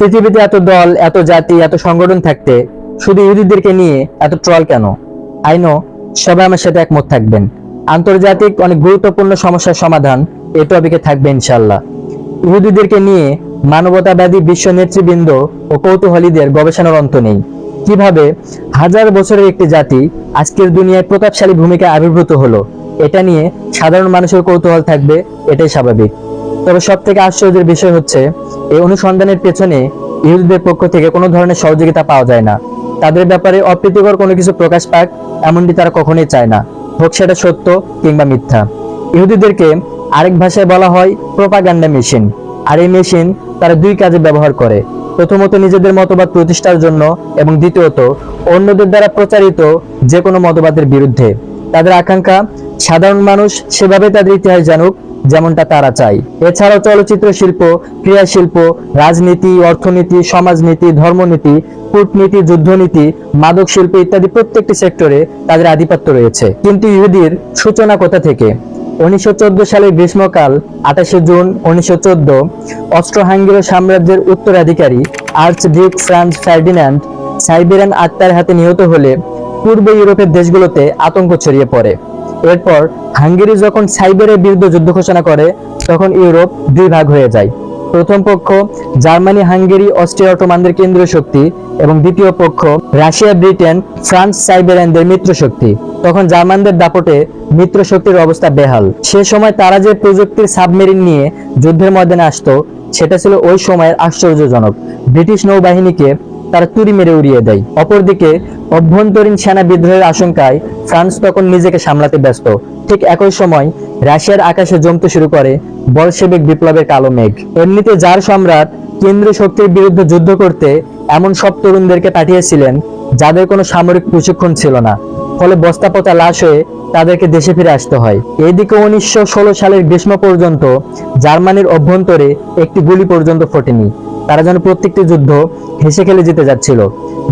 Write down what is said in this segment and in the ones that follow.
পৃথিবীতে এত দল, এত জাতি, এত সংগঠন থাকতে শুধু ইহুদিদেরকে নিয়ে এত ট্রল কেন? আইনো সবাই আমার সাথে একমত থাকবেন। আন্তর্জাতিক অনেক গুরুত্বপূর্ণ সমস্যার সমাধান এই টপিকে থাকবে ইনশাল্লাহ ইহুদিদেরকে নিয়ে মানবতাবাদী বিশ্ব নেতৃবৃন্দ ও কৌতূহলীদের গবেষণার অন্ত নেই। কীভাবে হাজার বছরের একটি জাতি আজকের দুনিয়ায় প্রতাপশালী ভূমিকা আবির্ভূত হলো, এটা নিয়ে সাধারণ মানুষের কৌতূহল থাকবে, এটাই স্বাভাবিক। তবে সব থেকে আশ্চর্যের বিষয় হচ্ছে, এই অনুসন্ধানের পেছনে ইহুদিদের পক্ষ থেকে কোনো ধরনের সহযোগিতা পাওয়া যায় না। তাদের ব্যাপারে অপ্রীতিকর কোনো কিছু প্রকাশ পাক, এমনটি তারা কখনোই চায় না, হোক সেটা সত্য কিংবা মিথ্যা। ইহুদিদেরকে আরেক ভাষায় বলা হয় প্রোপাগান্ডা মেশিন, আর এই মেশিন তারা দুই কাজে ব্যবহার করে। প্রথমত নিজেদের মতবাদ প্রতিষ্ঠার জন্য এবং দ্বিতীয়ত অন্যদের দ্বারা প্রচারিত যে কোনো মতবাদের বিরুদ্ধে। তাদের আকাঙ্ক্ষা, সাধারণ মানুষ সেভাবে তাদের ইতিহাস জানুক যেমনটা তারা চায়। এছাড়াও চলচ্চিত্র শিল্প, ক্রীড়া শিল্প, রাজনীতি, অর্থনীতি, সমাজনীতি, ধর্মনীতি, কূটনীতি, যুদ্ধনীতি, মাদক শিল্প ইত্যাদি প্রত্যেকটি সেক্টরে তাদের আধিপত্য রয়েছে। কিন্তু ইহুদির সূচনা কোথা থেকে? উনিশশো সালের গ্রীষ্মকাল, আঠাশে জুন উনিশশো অস্ট্রো হাঙ্গেরীয় সাম্রাজ্যের উত্তরাধিকারী, আর্চডিউক ফ্রান্স ফার্ডিন্যান্ড, সাইবেরিয়ান আত্মার হাতে নিহত হলে পূর্ব ইউরোপের দেশগুলোতে আতঙ্ক ছড়িয়ে পড়ে। এরপর হাঙ্গেরি যখন সাইবেরের বিরুদ্ধে যুদ্ধ ঘোষণা করে, তখন ইউরোপ দুই ভাগ হয়ে যায়। প্রথম পক্ষ জার্মানি, হাঙ্গেরি, অস্ট্রিয়া অটোমানদের কেন্দ্রীয় শক্তি এবং দ্বিতীয় পক্ষ রাশিয়া, ব্রিটেন, ফ্রান্স, সাইবেরিয়ানদের মিত্র শক্তি। তখন জার্মানদের দাপটে মিত্র শক্তির অবস্থা বেহাল। সে সময় তারা যে প্রযুক্তির সাবমেরিন নিয়ে যুদ্ধের ময়দানে আসতো, সেটা ছিল ওই সময়ের আশ্চর্যজনক। ব্রিটিশ নৌবাহিনীকে তারা তুড়ি মেরে উড়িয়ে দেয়। অপরদিকে, অভ্যন্তরীণ সেনা বিদ্রোহের আশঙ্কায় ফ্রান্স তখন নিজেকে সামলাতে ব্যস্ত। ঠিক একই সময়, রাশিয়ার আকাশে জমতে শুরু করে বলশেবিক বিপ্লবের কালো মেঘ। এমনিতে যার সম্রাট কেন্দ্রীয় শক্তির বিরুদ্ধে যুদ্ধ করতে এমন সব তরুণদেরকে পাঠিয়েছিলেন যাদের কোনো সামরিক প্রশিক্ষণ ছিল না। ফলে বস্তাপচা লাশ হয়ে তাদেরকে দেশে ফিরে আসতে হয়। এদিকে উনিশশো ষোলো সালের গ্রীষ্ম পর্যন্ত জার্মানির অভ্যন্তরে একটি গুলি পর্যন্ত ফোটেনি। তারা যেন প্রত্যেকটি যুদ্ধ হেসে খেলে জিতে যাচ্ছিল।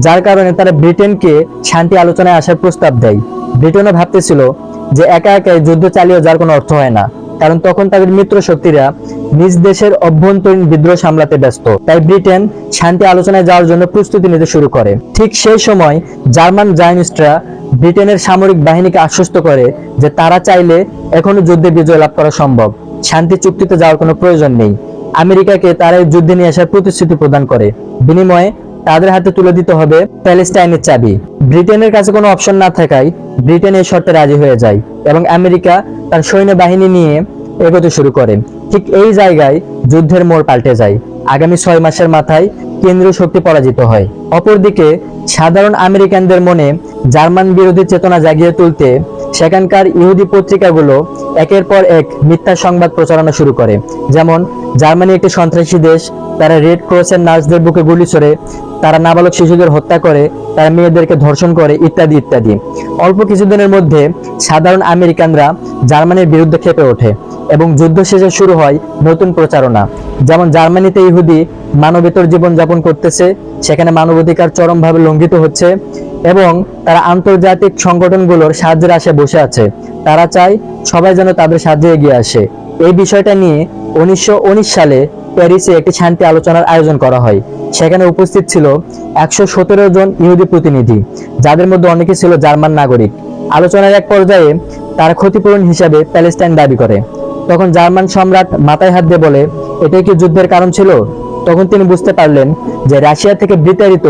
যার কারণে তারা ব্রিটেনকে শান্তি আলোচনায় আসার প্রস্তাব দেয়। ব্রিটেনও ভাবতেছিল যে একা একাই যুদ্ধ চালিয়ে যাওয়ার কোনো অর্থ হয় না, কারণ তখন তাদের মিত্র শক্তিরা নিজ দেশের অভ্যন্তরীণ বিদ্রোহ সামলাতে ব্যস্ত। তাই ব্রিটেন শান্তি আলোচনায় যাওয়ার জন্য প্রস্তুতি নিতে শুরু করে। ঠিক সেই সময় জার্মান জায়নিস্টরা ব্রিটেনের সামরিক বাহিনীকে আশ্বস্ত করে যে তারা চাইলে এখনও যুদ্ধে বিজয় লাভ করা সম্ভব। শান্তি চুক্তিতে যাওয়ার কোনো প্রয়োজন নেই। আমেরিকাকে তারা যুদ্ধে নিয়ে আসার প্রতিশ্রুতি প্রদান করে। বিনিময়ে তাদের হাতে তুলে দিতে হবে প্যালেস্টাইনের চাবি। ব্রিটেনের কাছে কোনো অপশন না থাকায় ব্রিটেন এই শর্তে রাজি হয়ে যায় এবং আমেরিকা তার সৈন্যবাহিনী নিয়ে এগোতে শুরু করে। ঠিক এই জায়গায় যুদ্ধের মোড় পাল্টে যায়। আগামী ছয় মাসের মাথায় কেন্দ্রীয় শক্তি পরাজিত হয়। অপরদিকে সাধারণ আমেরিকানদের মনে জার্মান বিরোধী চেতনা জাগিয়ে তুলতে সেখানকার ইহুদি পত্রিকাগুলো একের পর এক মিথ্যা সংবাদ প্রচারণা শুরু করে। যেমন জার্মানি একটি সন্ত্রাসী দেশ, তারা রেড ক্রসের নার্সদের বুকে গুলি ছোড়ে, তারা নাবালক শিশুদের হত্যা করে, তারা মেয়েদেরকে ধর্ষণ করে, ইত্যাদি ইত্যাদি। অল্প কিছুদিনের মধ্যে সাধারণ আমেরিকানরা জার্মানির বিরুদ্ধে খেপে ওঠে এবং যুদ্ধ শেষে শুরু হয় নতুন প্রচারণা। যেমন, জার্মানিতে ইহুদি মানবেতর জীবন যাপন করতেছে, সেখানে মানবাধিকার চরমভাবে লঙ্ঘিত হচ্ছে এবং তারা আন্তর্জাতিক সংগঠনগুলোর সাহায্যের আশায় বসে আছে। তারা চায় সবাই যেন তাদের সাহায্যে এগিয়ে আসে। এই বিষয়টা নিয়ে উনিশশো সালে প্যারিসে একটি শান্তি আলোচনার আয়োজন করা হয়। সেখানে উপস্থিত ছিল একশো সতেরো জন ইহুদি প্রতিনিধি, যাদের মধ্যে অনেকে ছিল জার্মান নাগরিক। আলোচনার এক পর্যায়ে তারা ক্ষতিপূরণ হিসাবে প্যালেস্টাইন দাবি করে। তখন জার্মান সম্রাট মাথায় হাত দিয়ে বলে, এটাই কি যুদ্ধের কারণ ছিল? তখন তিনি বুঝতে পারলেন যে রাশিয়া থেকে বিতাড়িত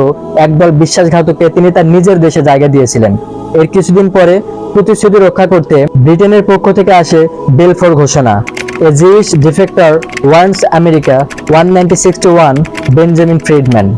একদল বিশ্বাসঘাতককে তিনি তার নিজের দেশে জায়গা দিয়েছিলেন। এর কিছুদিন পরে প্রতিশ্রুতি রক্ষা করতে ব্রিটেনের পক্ষ থেকে আসে বেলফোর ঘোষণা। A Jews defector once America, one ninety sixty one Benjamin Freedman.